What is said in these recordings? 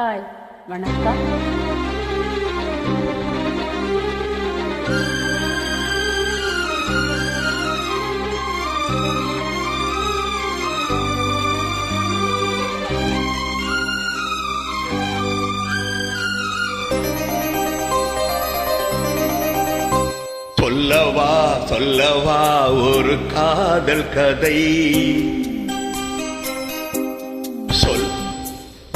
Hi வணக்கம். சொல்லவா சொல்லவா ஒரு காதல் கதை.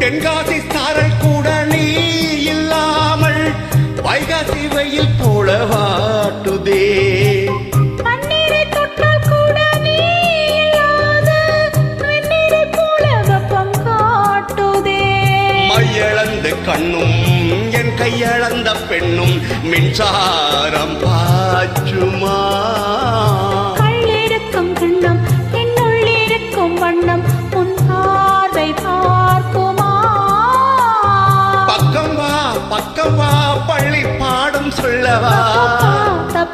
தென்காசி சாரல் கூட நீ இல்லாமல் வைகாசி வெயில் போல வாட்டுதே கண்ணும் என் கையளந்த பெண்ணும் மின்சாரம் பாய்ச்சுமா?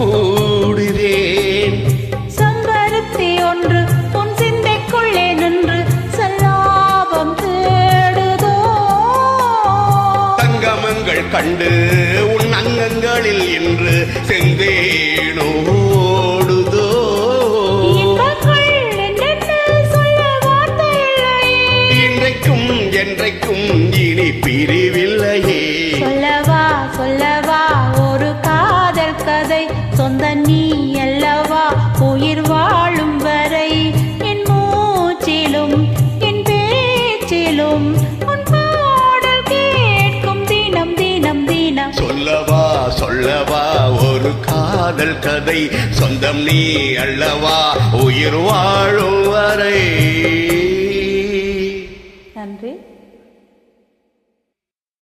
கூடுதேன். செம்பருத்தி ஒன்று உன் சிந்தைக்குள்ளே நின்று சல்லாபம் தேடுதோ. தங்கமங்கள் கண்டு உன் அங்கங்களில் இன்று. இன்றைக்கும் என்றைக்கும் இனி பிரிவில்லையே. சொல்லவா சொல்லவா ஒரு காதல் கதை. சொந்தம் நீ அல்லவா உயிர் வாழும்